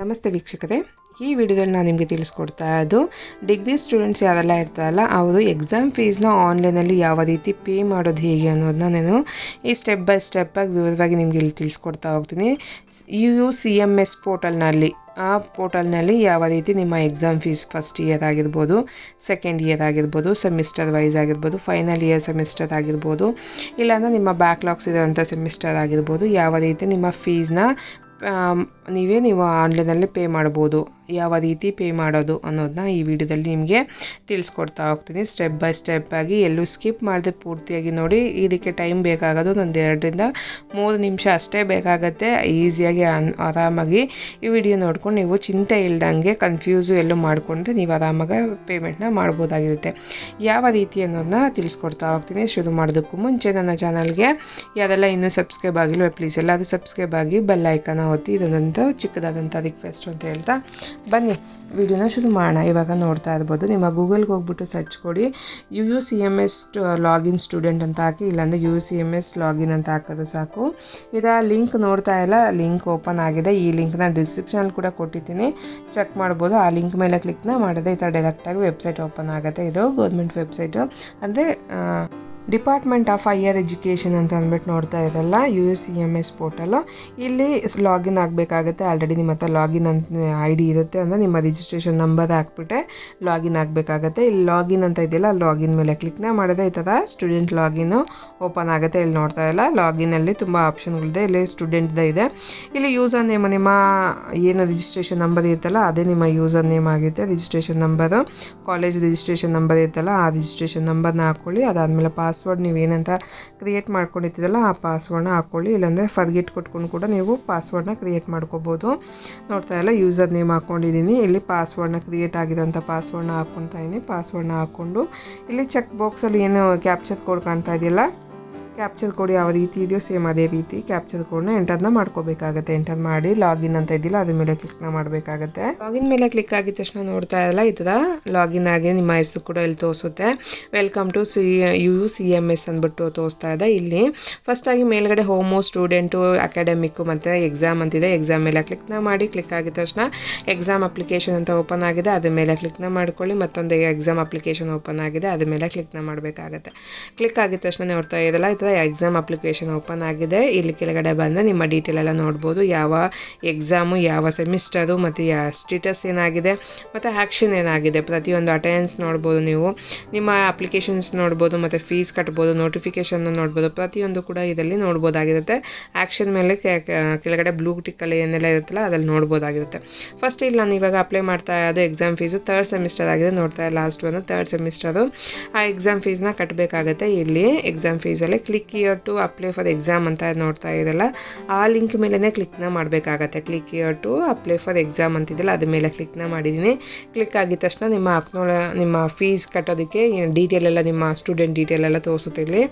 ನಮಸ್ತೆ ವೀಕ್ಷಕರೇ. ಈ ವಿಡಿಯೋದಲ್ಲಿ ನಾನು ನಿಮಗೆ ತಿಳಿಸ್ಕೊಡ್ತಾ ಇದ್ದು ಡಿಗ್ರಿ ಸ್ಟೂಡೆಂಟ್ಸ್ ಯಾರೆಲ್ಲ ಇರ್ತಾರಲ್ಲ, ಅವರು ಎಕ್ಸಾಮ್ ಫೀಸ್ನ ಆನ್ಲೈನಲ್ಲಿ ಯಾವ ರೀತಿ ಪೇ ಮಾಡೋದು ಹೇಗೆ ಅನ್ನೋದನ್ನ ನಾನು ಈ ಸ್ಟೆಪ್ ಬೈ ಸ್ಟೆಪ್ಪಾಗಿ ವಿವರವಾಗಿ ನಿಮಗೆ ಇಲ್ಲಿ ತಿಳಿಸ್ಕೊಡ್ತಾ ಹೋಗ್ತೀನಿ. U U C M S ಪೋರ್ಟಲ್ನಲ್ಲಿ ಆ ಪೋರ್ಟಲ್ನಲ್ಲಿ ಯಾವ ರೀತಿ ನಿಮ್ಮ ಎಕ್ಸಾಮ್ ಫೀಸ್ ಫಸ್ಟ್ ಇಯರ್ ಆಗಿರ್ಬೋದು ಸೆಕೆಂಡ್ ಇಯರ್ ಆಗಿರ್ಬೋದು ಸೆಮಿಸ್ಟರ್ ವೈಸ್ ಆಗಿರ್ಬೋದು ಫೈನಲ್ ಇಯರ್ ಸೆಮಿಸ್ಟರ್ ಆಗಿರ್ಬೋದು, ಇಲ್ಲಾಂದರೆ ನಿಮ್ಮ ಬ್ಯಾಕ್ಲಾಗ್ಸ್ ಇರೋಂಥ ಸೆಮಿಸ್ಟರ್ ಆಗಿರ್ಬೋದು, ಯಾವ ರೀತಿ ನಿಮ್ಮ ಫೀಸ್ನ ನೀವೇ ನೀವು ಆನ್ಲೈನಲ್ಲೇ ಪೇ ಮಾಡ್ಬೋದು. ಯಾವ ರೀತಿ ಪೇ ಮಾಡೋದು ಅನ್ನೋದನ್ನ ಈ ವಿಡಿಯೋದಲ್ಲಿ ನಿಮಗೆ ತಿಳಿಸ್ಕೊಡ್ತಾ ಹೋಗ್ತೀನಿ. ಸ್ಟೆಪ್ ಬೈ ಸ್ಟೆಪ್ ಆಗಿ ಎಲ್ಲೂ ಸ್ಕಿಪ್ ಮಾಡದೆ ಪೂರ್ತಿಯಾಗಿ ನೋಡಿ, ಇದಕ್ಕೆ ಟೈಮ್ ಬೇಕಾಗೋದು ಒಂದು ಎರಡರಿಂದ ಮೂರು ನಿಮಿಷ ಅಷ್ಟೇ ಬೇಕಾಗತ್ತೆ. ಈಸಿಯಾಗಿ ಆರಾಮಾಗಿ ಈ ವಿಡಿಯೋ ನೋಡ್ಕೊಂಡು ನೀವು ಚಿಂತೆ ಇಲ್ದಂಗೆ ಕನ್ಫ್ಯೂಸು ಎಲ್ಲೂ ಮಾಡ್ಕೊಂಡ್ರೆ ನೀವು ಆರಾಮಾಗಿ ಪೇಮೆಂಟ್ನ ಮಾಡ್ಬೋದಾಗಿರುತ್ತೆ. ಯಾವ ರೀತಿ ಅನ್ನೋದನ್ನ ತಿಳಿಸ್ಕೊಡ್ತಾ ಹೋಗ್ತೀನಿ. ಶುರು ಮಾಡೋದಕ್ಕೂ ಮುಂಚೆ ನನ್ನ ಚಾನಲ್ಗೆ ಯಾರೆಲ್ಲ ಇನ್ನೂ ಸಬ್ಸ್ಕ್ರೈಬ್ ಆಗಿಲ್ಲ ಪ್ಲೀಸ್ ಎಲ್ಲರೂ ಸಬ್ಸ್ಕ್ರೈಬ್ ಆಗಿ ಬೆಲ್ ಐಕನ ಒತ್ತಿ ಇದೊಂದು ಚಿಕ್ಕದಾದಂಥ ರಿಕ್ವೆಸ್ಟ್ ಅಂತ ಹೇಳ್ತಾ ಬನ್ನಿ, ವಿಡಿಯೋನ ಶುರು ಮಾಡೋಣ. ಇವಾಗ ನೋಡ್ತಾ ಇರ್ಬೋದು, ನಿಮ್ಮ ಗೂಗಲ್ಗೆ ಹೋಗ್ಬಿಟ್ಟು ಸರ್ಚ್ ಕೊಡಿ. U U C M S login student ಅಂತ ಹಾಕಿ, ಇಲ್ಲಾಂದರೆ U C M S login ಅಂತ ಹಾಕೋದು ಸಾಕು. ಇದರ ಲಿಂಕ್ ನೋಡ್ತಾ ಇಲ್ಲ, ಲಿಂಕ್ ಓಪನ್ ಆಗಿದೆ. ಈ ಲಿಂಕ್ನ ಡಿಸ್ಕ್ರಿಪ್ಷನಲ್ಲಿ ಕೂಡ ಕೊಟ್ಟಿದ್ದೀನಿ. ಚೆಕ್ ಮಾಡ್ಬೋದು, ಆ ಲಿಂಕ್ ಮೇಲೆ ಕ್ಲಿಕ್ನ ಮಾಡಿದ್ರೆ ಈ ಥರ ಡೈರೆಕ್ಟಾಗಿ ವೆಬ್ಸೈಟ್ ಓಪನ್ ಆಗುತ್ತೆ. ಇದು ಗೌರ್ಮೆಂಟ್ ವೆಬ್ಸೈಟು ಅಂದರೆ ಡಿಪಾರ್ಟ್ಮೆಂಟ್ ಆಫ್ ಹೈಯರ್ ಎಜುಕೇಷನ್ ಅಂತ ಅಂದ್ಬಿಟ್ಟು ನೋಡ್ತಾ ಇದ್ದಲ್ಲ U S C M S portal ಇಲ್ಲಿ ಲಾಗಿನ್ ಆಗಬೇಕಾಗುತ್ತೆ. ಆಲ್ರೆಡಿ ನಿಮ್ಮ ಹತ್ರ ಲಾಗಿನ್ ಅಂತ ಐ ಡಿ ಇರುತ್ತೆ ಅಂದರೆ ನಿಮ್ಮ ರಿಜಿಸ್ಟ್ರೇಷನ್ ನಂಬರ್ ಹಾಕ್ಬಿಟ್ಟೆ ಲಾಗಿನ್ ಆಗಬೇಕಾಗತ್ತೆ. ಇಲ್ಲಿ ಲಾಗಿನ್ ಅಂತ ಇದೆಯಲ್ಲ ಲಾಗಿನ್ ಮೇಲೆ ಕ್ಲಿಕ್ನ ಮಾಡಿದೆ ಈ ಥರ ಸ್ಟೂಡೆಂಟ್ ಲಾಗಿನ್ ಓಪನ್ ಆಗುತ್ತೆ. ಇಲ್ಲಿ ನೋಡ್ತಾ ಇಲ್ಲ ಲಾಗಿನಲ್ಲಿ ತುಂಬ ಆಪ್ಷನ್ಗಳಿದೆ ಇಲ್ಲಿ ಸ್ಟೂಡೆಂಟ್ದ ಇದೆ. ಇಲ್ಲಿ ಯೂಸರ್ ನೇಮ್ ನಿಮ್ಮ ಏನು ರಿಜಿಸ್ಟ್ರೇಷನ್ ನಂಬರ್ ಇರುತ್ತಲ್ಲ, ಅದೇ ನಿಮ್ಮ ಯೂಸರ್ ನೇಮ್ ಆಗುತ್ತೆ registration number college registration number ಇರುತ್ತಲ್ಲ, ಆ ರಿಜಿಸ್ಟ್ರೇಷನ್ ನಂಬರ್ನ ಹಾಕ್ಕೊಳ್ಳಿ ಅದಾದಮೇಲೆ ಪಾಸ್ವರ್ಡ್ ನೀವು ಏನಂತ ಕ್ರಿಯೇಟ್ ಮಾಡ್ಕೊಂಡಿರ್ತೀರಲ್ಲ ಆ ಪಾಸ್ವರ್ಡ್ನ ಹಾಕ್ಕೊಳ್ಳಿ ಇಲ್ಲಾಂದರೆ ಫರ್ಗಿಟ್ ಕೊಟ್ಕೊಂಡು ಕೂಡ ನೀವು ಪಾಸ್ವರ್ಡ್ನ ಕ್ರಿಯೇಟ್ ಮಾಡ್ಕೋಬೋದು. ನೋಡ್ತಾ ಇಲ್ಲ ಯೂಸರ್ ನೇಮ್ ಹಾಕ್ಕೊಂಡಿದ್ದೀನಿ ಇಲ್ಲಿ ಪಾಸ್ವರ್ಡ್ನ ಕ್ರಿಯೇಟ್ ಆಗಿರೋಂಥ ಪಾಸ್ವರ್ಡ್ನ ಹಾಕ್ಕೊತಾ ಇದ್ದೀನಿ ಪಾಸ್ವರ್ಡ್ನ ಹಾಕ್ಕೊಂಡು ಇಲ್ಲಿ ಚೆಕ್ ಬಾಕ್ಸಲ್ಲಿ ಏನು ಕ್ಯಾಪ್ಚರ್ ಕೋಡ್ ಕಾಣ್ತಾ ಇದೆಯಲ್ಲ ಕ್ಯಾಪ್ಚರ್ ಕೋಡ್ ಯಾವ ರೀತಿ ಇದೆಯೋ ಸೇಮ್ ಅದೇ ರೀತಿ ಕ್ಯಾಪ್ಚರ್ ಕೋಡ್ನ ಎಂಟರ್ನ ಮಾಡ್ಕೋಬೇಕಾಗುತ್ತೆ. ಎಂಟರ್ ಮಾಡಿ ಲಾಗಿನ್ ಅಂತ ಇದ್ದಿಲ್ಲ, ಅದ್ರ ಮೇಲೆ ಕ್ಲಿಕ್ನ ಮಾಡಬೇಕಾಗುತ್ತೆ. ಲಾಗಿನ್ ಮೇಲೆ ಕ್ಲಿಕ್ ಆಗಿದ ತಕ್ಷಣ ನೋಡ್ತಾ ಇರಲ್ಲ, ಈ ಥರ ಲಾಗಿನ್ ಆಗಿ ನಿಮ್ಮ ಹೆಸರು ಕೂಡ ಇಲ್ಲಿ ತೋರಿಸುತ್ತೆ. Welcome to C U C M S ಅಂದ್ಬಿಟ್ಟು ತೋರಿಸ್ತಾ ಇದೆ ಇಲ್ಲಿ. ಫಸ್ಟಾಗಿ ಮೇಲ್ಗಡೆ ಹೋಮೋ ಸ್ಟೂಡೆಂಟು ಅಕಾಡೆಮಿಕ್ಕು ಮತ್ತು ಎಕ್ಸಾಮ್ ಅಂತಿದೆ ಎಕ್ಸಾಮ್ ಮೇಲೆ ಕ್ಲಿಕ್ನ ಮಾಡಿ ಕ್ಲಿಕ್ ಆಗಿದ ತಕ್ಷಣ ಎಕ್ಸಾಮ್ ಅಪ್ಲಿಕೇಶನ್ ಅಂತ ಓಪನ್ ಆಗಿದೆ. ಅದ್ರ ಮೇಲೆ ಕ್ಲಿಕ್ನ ಮಾಡ್ಕೊಳ್ಳಿ, ಮತ್ತೊಂದು ಎಕ್ಸಾಮ್ ಅಪ್ಲಿಕೇಶನ್ ಓಪನ್ ಆಗಿದೆ. ಅದ್ರ ಮೇಲೆ ಕ್ಲಿಕ್ನ ಮಾಡಬೇಕಾಗತ್ತೆ. ಕ್ಲಿಕ್ ಆಗಿದ ತಕ್ಷಣ ನೋಡ್ತಾ ಇರಲ್ಲ ಥರ ಎಕ್ಸಾಮ್ ಅಪ್ಲಿಕೇಶನ್ ಓಪನ್ ಆಗಿದೆ. ಇಲ್ಲಿ ಕೆಳಗಡೆ ಬಂದರೆ ನಿಮ್ಮ ಡೀಟೇಲ್ ಎಲ್ಲ ನೋಡ್ಬೋದು. ಯಾವ ಎಕ್ಸಾಮು ಯಾವ ಸೆಮಿಸ್ಟರು ಮತ್ತು ಯಾ ಸ್ಟೇಟಸ್ ಏನಾಗಿದೆ, ಮತ್ತು ಆ್ಯಕ್ಷನ್ ಏನಾಗಿದೆ. ಪ್ರತಿಯೊಂದು ಅಟೆಂಡೆನ್ಸ್ ನೋಡ್ಬೋದು ನೀವು. ನಿಮ್ಮ ಅಪ್ಲಿಕೇಶನ್ಸ್ ನೋಡ್ಬೋದು, ಮತ್ತು ಫೀಸ್ ಕಟ್ಬೋದು ನೋಟಿಫಿಕೇಶನ್ನ ನೋಡ್ಬೋದು. ಪ್ರತಿಯೊಂದು ಕೂಡ ಇದರಲ್ಲಿ ನೋಡ್ಬೋದಾಗಿರುತ್ತೆ. ಆ್ಯಕ್ಷನ್ ಮೇಲೆ ಕೆಳಗಡೆ ಬ್ಲೂ ಟಿಕ್ಕಲ್ಲಿ ಏನೆಲ್ಲ ಇರುತ್ತಲ್ಲ, ಅದರಲ್ಲಿ ನೋಡ್ಬೋದಾಗಿರುತ್ತೆ. ಫಸ್ಟ್ ಇಲ್ಲಿ ನಾನು ಇವಾಗ ಅಪ್ಲೈ ಮಾಡ್ತಾ ಇರೋದು ಎಕ್ಸಾಮ್ ಫೀಸು ತರ್ಡ್ ಸೆಮಿಸ್ಟರ್ ಆಗಿದೆ. ನೋಡ್ತಾ ಲಾಸ್ಟ್ ಒಂದು ತರ್ಡ್ ಸೆಮಿಸ್ಟರು ಆ ಎಕ್ಸಾಮ್ ಫೀಸ್ನ ಕಟ್ಟಬೇಕಾಗುತ್ತೆ ಇಲ್ಲಿ exam ಫೀಸಲ್ಲಿ click year to apply for exam ಅಂತ ನೋಡ್ತಾ ಇದ್ದಲ್ಲ, ಆ ಲಿಂಕ್ ಮೇಲೇ ಕ್ಲಿಕ್ನ ಮಾಡಬೇಕಾಗತ್ತೆ. Click year to apply for exam ಅಂತಿದೆಯಲ್ಲ ಅದ್ರ ಮೇಲೆ ಕ್ಲಿಕ್ನ ಮಾಡಿದ್ದೀನಿ. ಕ್ಲಿಕ್ ಆಗಿದ ತಕ್ಷಣ ನಿಮ್ಮ ಅಕ್ನೋಳ, ನಿಮ್ಮ ಫೀಸ್ ಕಟ್ಟೋದಕ್ಕೆ ಡೀಟೇಲ್ ಎಲ್ಲ ನಿಮ್ಮ ಸ್ಟೂಡೆಂಟ್ ಡೀಟೇಲ್ ಎಲ್ಲ ತೋರಿಸುತ್ತೆ ಇಲ್ಲಿ.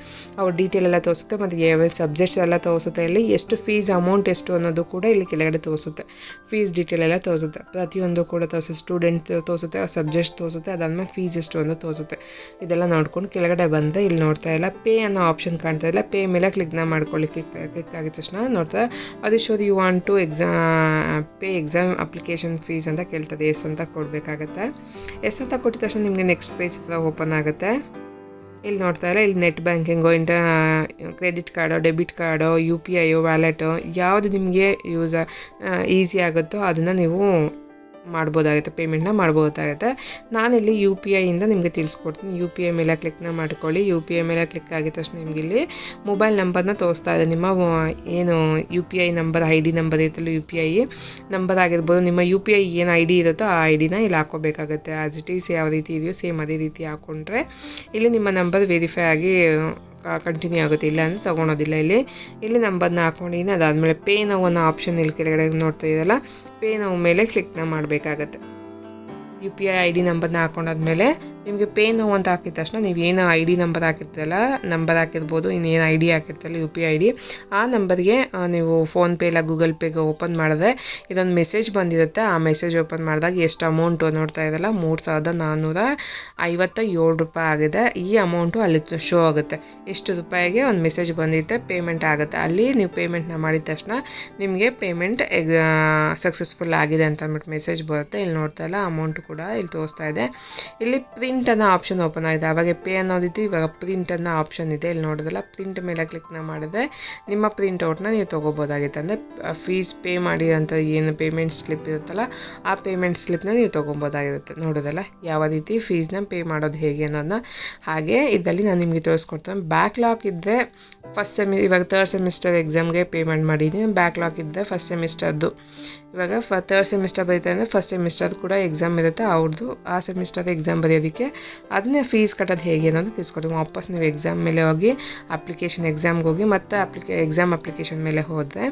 ಅವ್ರ ಡೀಟೇಲ್ ಎಲ್ಲ ತೋರಿಸುತ್ತೆ ಮತ್ತು ಯಾವ ಸಬ್ಜೆಕ್ಟ್ಸ್ ಎಲ್ಲ ತೋರಿಸುತ್ತೆ ಇಲ್ಲಿ. ಎಷ್ಟು ಫೀಸ್ ಅಮೌಂಟ್ ಎಷ್ಟು ಅನ್ನೋದು ಕೂಡ ಇಲ್ಲಿ ಕೆಳಗಡೆ ತೋರಿಸುತ್ತೆ. ಫೀಸ್ ಡೀಟೇಲ್ ಎಲ್ಲ ತೋರಿಸುತ್ತೆ. ಪ್ರತಿಯೊಂದು ಕೂಡ ತೋರಿಸುತ್ತೆ. ಸ್ಟೂಡೆಂಟ್ ತೋರಿಸುತ್ತೆ ಸಬ್ಜೆಕ್ಟ್ಸ್ ತೋರಿಸುತ್ತೆ, ಅದಾದ್ಮೇಲೆ ಫೀಸ್ ಎಷ್ಟು ಅಂತ ತೋರಿಸುತ್ತೆ. ಇದೆಲ್ಲ ನೋಡ್ಕೊಂಡು ಕೆಳಗಡೆ ಬಂದು ಇಲ್ಲಿ ನೋಡ್ತಾ ಇಲ್ಲ. ಪೇ ಅನ್ನೋ ಆಪ್ಷನ್ ಕಾಣ್ತಾ ಇಲ್ಲ. ಪೇ ಮೇಲೆ ಕ್ಲಿಕ್ನ ಮಾಡ್ಕೊಳ್ಳಿ ಕ್ಲಿಕ್ ಕ್ಲಿಕ್ ಆಗಿದ ತಕ್ಷಣ ನೋಡ್ತಾ ಅದು should you want to exam pay exam application fees ಅಂತ ಕೇಳ್ತದೆ. ಎಸ್ ಅಂತ ಕೊಡಬೇಕಾಗತ್ತೆ. ಎಸ್ ಅಂತ ಕೊಟ್ಟಿದ ತಕ್ಷಣ ನಿಮಗೆ ನೆಕ್ಸ್ಟ್ ಪೇಜ್ ಓಪನ್ ಆಗುತ್ತೆ. ಇಲ್ಲಿ ನೋಡ್ತಾ ಇಲ್ಲ. ಇಲ್ಲಿ net banking ಇಂಟ credit card debit card U P I wallet ಯಾವುದು ನಿಮಗೆ ಯೂಸ್ ಈಸಿ ಆಗುತ್ತೋ ಅದನ್ನು ನೀವು ಮಾಡ್ಬೋದಾಗುತ್ತೆ ಪೇಮೆಂಟ್ನ ಮಾಡ್ಬೋದಾಗುತ್ತೆ. ನಾನಿಲ್ಲಿ ಯು ಪಿ ಐಯಿಂದ ನಿಮಗೆ ತಿಳಿಸ್ಕೊಡ್ತೀನಿ. ಯು ಪಿ ಐ ಮೇಲೆ ಕ್ಲಿಕ್ನ ಮಾಡ್ಕೊಳ್ಳಿ. ಯು ಪಿ ಐ ಮೇಲೆ ಕ್ಲಿಕ್ ಆಗಿದ ತಕ್ಷಣ ನಿಮಗೆ ಇಲ್ಲಿ ಮೊಬೈಲ್ ನಂಬರ್ನ ತೋರಿಸ್ತಾ ಇದೆ. ನಿಮ್ಮ ಏನು U P I number I D number ಇರುತ್ತಲ್ಲ ಯು ಪಿ ಐ ನಂಬರ್ ಆಗಿರ್ಬೋದು. ನಿಮ್ಮ ಯು ಪಿ ಐ ಏನು ಐ ಡಿ ಇರುತ್ತೋ ಆ ಐ ಡಿನ ಇಲ್ಲಿ ಹಾಕೋಬೇಕಾಗುತ್ತೆ ಆಸ್ ಇಟ್ ಈಸ್ ಯಾವ ರೀತಿ ಇದೆಯೋ ಸೇಮ್ ಅದೇ ರೀತಿ ಹಾಕ್ಕೊಂಡ್ರೆ ಇಲ್ಲಿ ನಿಮ್ಮ ನಂಬರ್ ವೆರಿಫೈ ಆಗಿ ಕಂಟಿನ್ಯೂ ಆಗುತ್ತೆ. ಇಲ್ಲ ಅಂದರೆ ತೊಗೊಳೋದಿಲ್ಲ. ಇಲ್ಲಿ ಇಲ್ಲಿ ನಂಬರ್ನ ಹಾಕೊಂಡಿದ್ದೀನಿ. ಅದಾದಮೇಲೆ ಪೇ ನೋವು ಅನ್ನೋ ಆಪ್ಷನ್ ಇಲ್ಲಿ ಕೆಳಗಡೆ ನೋಡ್ತಾ ಇದೆಯಲ್ಲ ಪೇ ನೋವು ಮೇಲೆ ಕ್ಲಿಕ್ನ ಮಾಡಬೇಕಾಗತ್ತೆ. U P I I D ನಂಬರ್ನ ಹಾಕೊಂಡಾದ್ಮೇಲೆ ನಿಮಗೆ ಪೇ ನೋವು ಅಂತ ಹಾಕಿದ ತಕ್ಷಣ ನೀವು ಏನು ಐ ಡಿ ನಂಬರ್ ಹಾಕಿರ್ತೀರಲ್ಲ ನಂಬರ್ ಹಾಕಿರ್ಬೋದು, ಇನ್ನೇನು ಐ ಡಿ ಹಾಕಿರ್ತಲ್ಲ ಯು ಪಿ ಐ ಡಿ ಆ ನಂಬರ್ಗೆ ನೀವು ಫೋನ್ಪೇ ಇಲ್ಲ ಗೂಗಲ್ ಪೇಗೆ ಓಪನ್ ಮಾಡಿದ್ರೆ ಇದೊಂದು ಮೆಸೇಜ್ ಬಂದಿರುತ್ತೆ, ಆ ಮೆಸೇಜ್ ಓಪನ್ ಮಾಡಿದಾಗ ಎಷ್ಟು ಅಮೌಂಟು ನೋಡ್ತಾ ಇದ್ದಲ್ಲ ಮೂರು ಸಾವಿರದ ನಾನ್ನೂರ ಐವತ್ತ ಏಳು ರೂಪಾಯಿ ಆಗಿದೆ. ಈ ಅಮೌಂಟು ಅಲ್ಲಿ ಶೋ ಆಗುತ್ತೆ. ಎಷ್ಟು ರೂಪಾಯಿಗೆ ಒಂದು ಮೆಸೇಜ್ ಬಂದಿರುತ್ತೆ ಪೇಮೆಂಟ್ ಆಗುತ್ತೆ. ಅಲ್ಲಿ ನೀವು ಪೇಮೆಂಟ್ನ ಮಾಡಿದ ತಕ್ಷಣ ನಿಮಗೆ ಪೇಮೆಂಟ್ ಎಗ್ ಸಕ್ಸಸ್ಫುಲ್ ಆಗಿದೆ ಅಂತ ಅಂದ್ಬಿಟ್ಟು ಮೆಸೇಜ್ ಬರುತ್ತೆ. ಇಲ್ಲಿ ನೋಡ್ತಾ ಇಲ್ಲ ಅಮೌಂಟ್ ಕೂಡ ಇಲ್ಲಿ ತೋರಿಸ್ತಾ ಇದೆ. ಇಲ್ಲಿ ಪ್ರಿಂಟ್ ಅನ್ನೋ ಆಪ್ಷನ್ ಓಪನ್ ಆಗಿದೆ. ಅವಾಗ ಪೇ ಅನ್ನೋದಿತ್ತು, ಇವಾಗ ಪ್ರಿಂಟ್ ಅನ್ನೋ ಆಪ್ಷನ್ ಇದೆ. ಇಲ್ಲಿ ನೋಡೋದಲ್ಲ ಪ್ರಿಂಟ್ ಮೇಲೆ ಕ್ಲಿಕ್ನ ಮಾಡಿದ್ರೆ ನಿಮ್ಮ ಪ್ರಿಂಟ್ ಔಟ್ನ ನೀವು ತೊಗೋಬೋದಾಗಿತ್ತು. ಅಂದರೆ ಫೀಸ್ ಪೇ ಮಾಡಿದಂಥ ಏನು ಪೇಮೆಂಟ್ ಸ್ಲಿಪ್ ಇರುತ್ತಲ್ಲ, ಆ ಪೇಮೆಂಟ್ ಸ್ಲಿಪ್ನ ನೀವು ತೊಗೊಬೋದಾಗಿರುತ್ತೆ. ನೋಡೋದಲ್ಲ ಯಾವ ರೀತಿ ಫೀಸ್ನ ಪೇ ಮಾಡೋದು ಹೇಗೆ ಅನ್ನೋದನ್ನ. ಹಾಗೆ ಇದರಲ್ಲಿ ನಾನು ನಿಮಗೆ ತೋರಿಸ್ಕೊಡ್ತೇನೆ. ಬ್ಯಾಕ್ಲಾಗ್ ಇದ್ದರೆ ಫಸ್ಟ್ ಸೆಮಿ ಇವಾಗ ತರ್ಡ್ ಸೆಮಿಸ್ಟರ್ ಎಕ್ಸಾಮ್ಗೆ ಪೇಮೆಂಟ್ ಮಾಡಿದ್ದೀನಿ ಬ್ಯಾಕ್ಲಾಗ್ ಇದ್ದರೆ ಫಸ್ಟ್ ಸೆಮಿಸ್ಟರ್ದು ಇವಾಗ ಫ ತರ್ಡ್ ಸೆಮಿಸ್ಟರ್ ಬರೀತಾ ಅಂದರೆ ಫಸ್ಟ್ ಸೆಮಿಸ್ಟರ್ ಕೂಡ ಎಕ್ಸಾಮ್ ಇರುತ್ತೆ ಅವ್ರದ್ದು ಆ ಸೆಮಿಸ್ಟರ್ ಎಕ್ಸಾಮ್ ಬರೆಯೋದಕ್ಕೆ. ಅದನ್ನೇ ಫೀಸ್ ಕಟ್ಟೋದು ಹೇಗೆ ಅನ್ನೋದು ತಿಳ್ಸ್ಕೊಡ್ತೀವಿ ವಾಪಸ್ ನೀವು ಎಕ್ಸಾಮ್ ಮೇಲೆ ಹೋಗಿ ಅಪ್ಲಿಕೇಶನ್ ಎಕ್ಸಾಮ್ಗೆ ಹೋಗಿ, ಮತ್ತೆ ಅಪ್ಲಿಕೇ ಎಕ್ಸಾಮ್ ಅಪ್ಲಿಕೇಶನ್ ಮೇಲೆ ಹೋದರೆ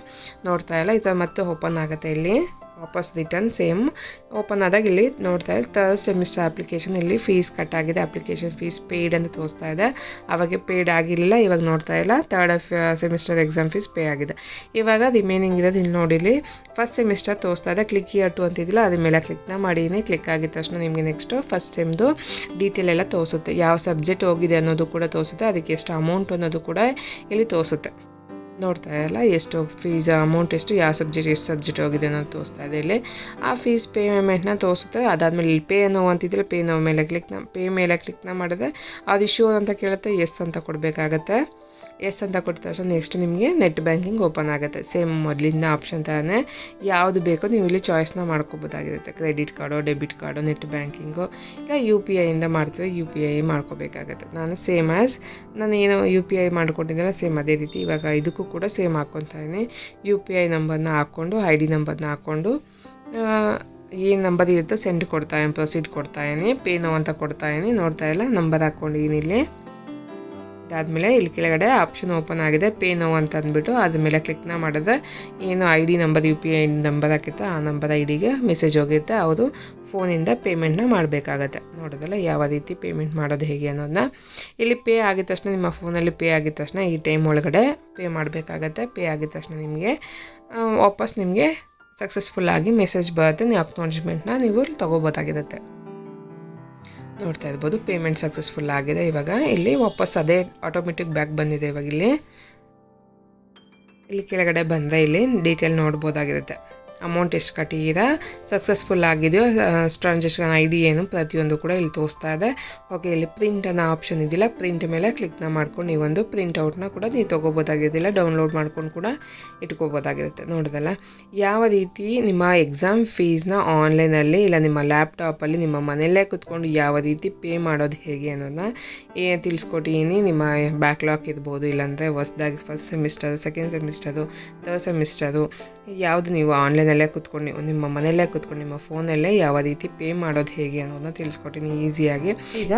ನೋಡ್ತಾ ಇಲ್ಲ. ಈ ಥರ ಮತ್ತೆ ಓಪನ್ ಆಗುತ್ತೆ ಇಲ್ಲಿ. ವಾಪಸ್ ರಿಟರ್ನ್, ಸೇಮ್ ಓಪನ್ ಆದಾಗ ಇಲ್ಲಿ ನೋಡ್ತಾ ಇದೆ ತರ್ಡ್ ಸೆಮಿಸ್ಟರ್ ಅಪ್ಲಿಕೇಶನ್ ಇಲ್ಲಿ ಫೀಸ್ ಕಟ್ ಆಗಿದೆ. ಅಪ್ಲಿಕೇಶನ್ ಫೀಸ್ ಪೇಯ್ಡ್ ಅಂತ ತೋರಿಸ್ತಾ ಇದೆ. ಅವಾಗ ಪೇಯ್ಡ್ ಆಗಿರಲಿಲ್ಲ, ಇವಾಗ ನೋಡ್ತಾ ಇಲ್ಲ. Third semester exam fees pay ಆಗಿದೆ. ಇವಾಗ ರಿಮೈನಿಂಗ್ ಇರೋದು ಇಲ್ಲಿ ನೋಡಿಲಿ ಫಸ್ಟ್ ಸೆಮಿಸ್ಟರ್ ತೋರಿಸ್ತಾ ಇದೆ. ಕ್ಲಿಕ್ ಇಯರ್ ಟು ಅಂತಿದ್ದಿಲ್ಲ ಅದ್ರ ಮೇಲೆ ಕ್ಲಿಕ್ನ ಮಾಡೀನಿ ಕ್ಲಿಕ್ ಆಗಿದ ತಕ್ಷಣ ನಿಮಗೆ ನೆಕ್ಸ್ಟು ಫಸ್ಟ್ ಸೆಮ್ದು ಡೀಟೇಲ್ ಎಲ್ಲ ತೋರಿಸುತ್ತೆ. ಯಾವ ಸಬ್ಜೆಕ್ಟ್ ಹೋಗಿದೆ ಅನ್ನೋದು ಕೂಡ ತೋರಿಸುತ್ತೆ. ಅದಕ್ಕೆ ಎಷ್ಟು ಅಮೌಂಟ್ ಅನ್ನೋದು ಕೂಡ ಇಲ್ಲಿ ತೋರಿಸುತ್ತೆ. ನೋಡ್ತಾ ಇದೆಯಲ್ಲ ಎಷ್ಟು ಫೀಸ್ ಅಮೌಂಟ್ ಎಷ್ಟು, ಯಾವ ಸಬ್ಜೆಕ್ಟ್ ಎಷ್ಟು ಸಬ್ಜೆಕ್ಟ್ ಹೋಗಿದೆ ಅನ್ನೋದು ತೋರಿಸ್ತಾ ಇದೆ ಇಲ್ಲಿ. ಆ ಫೀಸ್ ಪೇಮೆಂಟ್ನ ತೋರಿಸುತ್ತೆ. ಅದಾದಮೇಲೆ ಇಲ್ಲಿ ಪೇ ನೋವು ಅಂತಿದ್ರೆ ಪೇ ನೋ ಮೇಲೆ ಕ್ಲಿಕ್ನ ಪೇ ಮೇಲೆ ಕ್ಲಿಕ್ನ ಮಾಡಿದ್ರೆ ಅದು ಇಶ್ಯೂ ಅಂತ ಕೇಳುತ್ತೆ ಎಸ್ ಅಂತ ಕೊಡಬೇಕಾಗತ್ತೆ. ಎಸ್ ಅಂತ ಕೊಟ್ಟ ತಕ್ಷಣ ನೆಕ್ಸ್ಟ್ ನಿಮಗೆ ನೆಟ್ ಬ್ಯಾಂಕಿಂಗ್ ಓಪನ್ ಆಗುತ್ತೆ. ಸೇಮ್ ಮೊದಲಿಂದ ಆಪ್ಷನ್ ಥರನೇ ಯಾವುದು ಬೇಕೋ ನೀವು ಇಲ್ಲಿ ಚಾಯ್ಸ್ನ ಮಾಡ್ಕೋಬೋದಾಗಿರುತ್ತೆ. Credit card debit card net banking ಇಲ್ಲ ಯು ಪಿ ಐಯಿಂದ ಮಾಡ್ತಿದ್ರೆ ಯು ಪಿ ಐ ಮಾಡ್ಕೋಬೇಕಾಗತ್ತೆ. ನಾನು ಸೇಮ್ ಆ್ಯಸ್ ನಾನು ಏನು ಯು ಪಿ ಐ ಮಾಡ್ಕೊಂಡಿದ್ದೆಲ್ಲ ಸೇಮ್ ಅದೇ ರೀತಿ. ಇವಾಗ ಇದಕ್ಕೂ ಕೂಡ ಸೇಮ್ ಹಾಕ್ಕೊತಾ ಇದ್ದೀನಿ. ಯು ಪಿ ಐ ನಂಬರ್ನ ಹಾಕ್ಕೊಂಡು ಐ ಡಿ ನಂಬರ್ನ ಹಾಕ್ಕೊಂಡು ಏನು ನಂಬರ್ ಇರುತ್ತೋ ಸೆಂಡ್ ಕೊಡ್ತಾ ಪ್ರೊಸೀಡ್ ಕೊಡ್ತಾ ಪೇ ನೋ ಅಂತ ಕೊಡ್ತಾ ಇದೀನಿ ನೋಡ್ತಾ ಇಲ್ಲ ನಂಬರ್ ಹಾಕ್ಕೊಂಡಿದ್ದೀನಿ ಇಲ್ಲಿ. ಅದಾದಮೇಲೆ ಇಲ್ಲಿ ಕೆಳಗಡೆ ಆಪ್ಷನ್ ಓಪನ್ ಆಗಿದೆ, ಪೇ ನೋ ಅಂತ ಅಂದ್ಬಿಟ್ಟು. ಅದ್ರ ಮೇಲೆ ಕ್ಲಿಕ್ನ ಮಾಡಿದ್ರೆ ಏನು I D number, U P I number ಹಾಕಿತ್ತು ಆ ನಂಬರ್ ಐ ಡಿಗೆ ಮೆಸೇಜ್ ಹೋಗಿರುತ್ತೆ ಅವರು ಫೋನಿಂದ ಪೇಮೆಂಟ್ನ ಮಾಡಬೇಕಾಗತ್ತೆ. ನೋಡೋದಲ್ಲ ಯಾವ ರೀತಿ ಪೇಮೆಂಟ್ ಮಾಡೋದು ಹೇಗೆ ಅನ್ನೋದನ್ನ ಇಲ್ಲಿ ಪೇ ಆಗಿದ ತಕ್ಷಣ, ನಿಮ್ಮ ಫೋನಲ್ಲಿ ಪೇ ಆಗಿದ ತಕ್ಷಣ ಈ ಟೈಮ್ ಒಳಗಡೆ ಪೇ ಮಾಡಬೇಕಾಗತ್ತೆ. ಪೇ ಆಗಿದ ತಕ್ಷಣ ನಿಮಗೆ ವಾಪಸ್ ನಿಮಗೆ ಸಕ್ಸಸ್ಫುಲ್ಲಾಗಿ ಮೆಸೇಜ್ ಬರುತ್ತೆ. ನೀವು ಅಕ್ನಾಲಜ್ಮೆಂಟ್ನ ನೀವು ತೊಗೋಬೋದಾಗಿರುತ್ತೆ. ನೋಡ್ತಾ ಇರ್ಬೋದು. ಪೇಮೆಂಟ್ ಸಕ್ಸಸ್ಫುಲ್ ಆಗಿದೆ. ಇವಾಗ ಇಲ್ಲಿ ವಾಪಸ್ ಅದೇ ಆಟೋಮೆಟಿಕ್ ಬ್ಯಾಕ್ ಬಂದಿದೆ ಇವಾಗ ಇಲ್ಲಿ. ಇಲ್ಲಿ ಕೆಳಗಡೆ ಬಂದರೆ ಇಲ್ಲಿ ಡೀಟೇಲ್ ನೋಡ್ಬೋದಾಗಿರುತ್ತೆ. ಅಮೌಂಟ್ ಎಷ್ಟು ಕಟ್ಟಿದ್ದೀರಾ ಸಕ್ಸಸ್ಫುಲ್ ಆಗಿದೆಯೋ ಟ್ರಾನ್ಸಾಕ್ಷನ್ ಐ ಡಿ ಏನು ಪ್ರತಿಯೊಂದು ಕೂಡ ಇಲ್ಲಿ ತೋರಿಸ್ತಾ ಇದೆ. ಓಕೆ ಇಲ್ಲಿ ಪ್ರಿಂಟ್ ಅನ್ನೋ ಆಪ್ಷನ್ ಇದಿಲ್ಲ. ಪ್ರಿಂಟ್ ಮೇಲೆ ಕ್ಲಿಕ್ನ ಮಾಡ್ಕೊಂಡು ನೀವೊಂದು ಪ್ರಿಂಟ್ ಔಟ್ನ ಕೂಡ ನೀವು ತೊಗೋಬೋದಾಗಿದ್ದಿಲ್ಲ. ಡೌನ್ಲೋಡ್ ಮಾಡ್ಕೊಂಡು ಕೂಡ ಇಟ್ಕೋಬೋದಾಗಿರುತ್ತೆ. ನೋಡಿದಲ್ಲ ಯಾವ ರೀತಿ ನಿಮ್ಮ ಎಕ್ಸಾಮ್ ಫೀಸ್ನ ಆನ್ಲೈನಲ್ಲಿ ಇಲ್ಲ ನಿಮ್ಮ ಲ್ಯಾಪ್ಟಾಪಲ್ಲಿ ನಿಮ್ಮ ಮನೆಯಲ್ಲೇ ಕುತ್ಕೊಂಡು ಯಾವ ರೀತಿ ಪೇ ಮಾಡೋದು ಹೇಗೆ ಅನ್ನೋದನ್ನ, ಏ ತಿಳಿಸ್ಕೊಟ್ಟಿದ್ದೀನಿ ನಿಮ್ಮ ಬ್ಯಾಕ್ಲಾಗ್ ಇರ್ಬೋದು, ಇಲ್ಲಾಂದರೆ ಹೊಸ್ದಾಗಿ first semester second semester third semester ಯಾವುದು ನೀವು ಆನ್ಲೈನಲ್ಲೇ ಕೂತ್ಕೊಂಡು ನೀವು ನಿಮ್ಮ ಮನೆಯಲ್ಲೇ ಕೂತ್ಕೊಂಡು, ನಿಮ್ಮ ಫೋನಲ್ಲೇ ಯಾವ ರೀತಿ ಪೇ ಮಾಡೋದು ಹೇಗೆ ಅನ್ನೋದನ್ನ ತಿಳಿಸ್ಕೊಟ್ಟಿನಿ ಈಸಿಯಾಗಿ. ಈಗ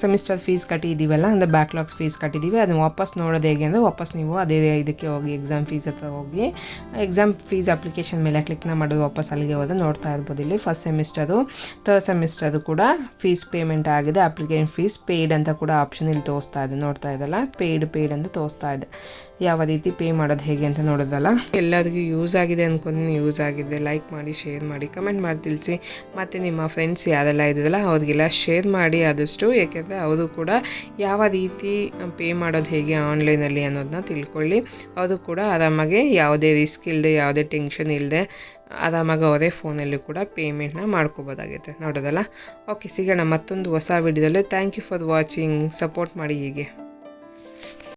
ಸೆಮಿಸ್ಟರ್ ಫೀಸ್ ಕಟ್ಟಿದ್ದೀವಲ್ಲ ಅಂದರೆ ಬ್ಯಾಕ್ಲಾಗ್ಸ್ ಫೀಸ್ ಕಟ್ಟಿದ್ದೀವಿ ಅದನ್ನ ವಾಪಸ್ ನೋಡೋದು ಹೇಗೆ ಅಂದರೆ ವಾಪಸ್ ನೀವು ಅದೇ ಇದಕ್ಕೆ ಹೋಗಿ ಎಕ್ಸಾಮ್ ಫೀಸ್ ಹತ್ರ ಹೋಗಿ ಎಕ್ಸಾಮ್ ಫೀಸ್ ಅಪ್ಲಿಕೇಶನ್ ಮೇಲೆ ಕ್ಲಿಕ್ನ ಮಾಡೋದು ವಾಪಸ್ ಅಲ್ಲಿಗೆ ಹೋದ್ರೆ ನೋಡ್ತಾ ಇರ್ಬೋದು. ಇಲ್ಲಿ ಫಸ್ಟ್ ಸೆಮಿಸ್ಟರು ಥರ್ಡ್ ಸೆಮಿಸ್ಟರು ಕೂಡ ಫೀಸ್ ಪೇಮೆಂಟ್ ಆಗಿದೆ. ಅಪ್ಲಿಕೇಶನ್ ಫೀಸ್ ಪೇಯ್ಡ್ ಅಂತ ಕೂಡ ಆಪ್ಷನ್ ಇಲ್ಲಿ ತೋರಿಸ್ತಾ ಇದೆ. ನೋಡ್ತಾ ಇದಲ್ಲ ಪೇಯ್ಡ್ ಪೇಯ್ಡ್ ಅಂತ ತೋರಿಸ್ತಾ ಇದೆ. ಯಾವ ರೀತಿ ಪೇ ಮಾಡೋದು ಹೇಗೆ ಅಂತ ನೋಡೋದಲ್ಲ? ಎಲ್ಲರಿಗೂ ಯೂಸ್ ಆಗಿದೆ ಅಂದ್ಕೊಂಡು ಯೂಸ್ ಆಗಿದೆ. ಲೈಕ್ ಮಾಡಿ ಶೇರ್ ಮಾಡಿ ಕಮೆಂಟ್ ಮಾಡಿ ತಿಳಿಸಿ. ಮತ್ತು ನಿಮ್ಮ ಫ್ರೆಂಡ್ಸ್ ಯಾರೆಲ್ಲ ಇದ್ದಲ್ಲ ಅವ್ರಿಗೆಲ್ಲ ಶೇರ್ ಮಾಡಿ ಆದಷ್ಟು ಏಕೆಂದರೆ ಅವರು ಕೂಡ ಯಾವ ರೀತಿ ಪೇ ಮಾಡೋದು ಹೇಗೆ ಆನ್ಲೈನಲ್ಲಿ ಅನ್ನೋದನ್ನ ತಿಳ್ಕೊಳ್ಳಿ. ಅವರು ಕೂಡ ಆರಾಮಾಗಿ ಯಾವುದೇ ರಿಸ್ಕ್ ಇಲ್ಲದೆ ಯಾವುದೇ ಟೆನ್ಷನ್ ಇಲ್ಲದೆ ಆರಾಮಾಗಿ ಅವರೇ ಫೋನಲ್ಲಿ ಕೂಡ ಪೇಮೆಂಟ್ನ ಮಾಡ್ಕೋಬೋದಾಗುತ್ತೆ ನೋಡೋದಲ್ಲ? ಓಕೆ ಸಿಗೋಣ ಮತ್ತೊಂದು ಹೊಸ ವಿಡಿಯೋದಲ್ಲಿ thank you for watching support ಮಾಡಿ ಹೀಗೆ.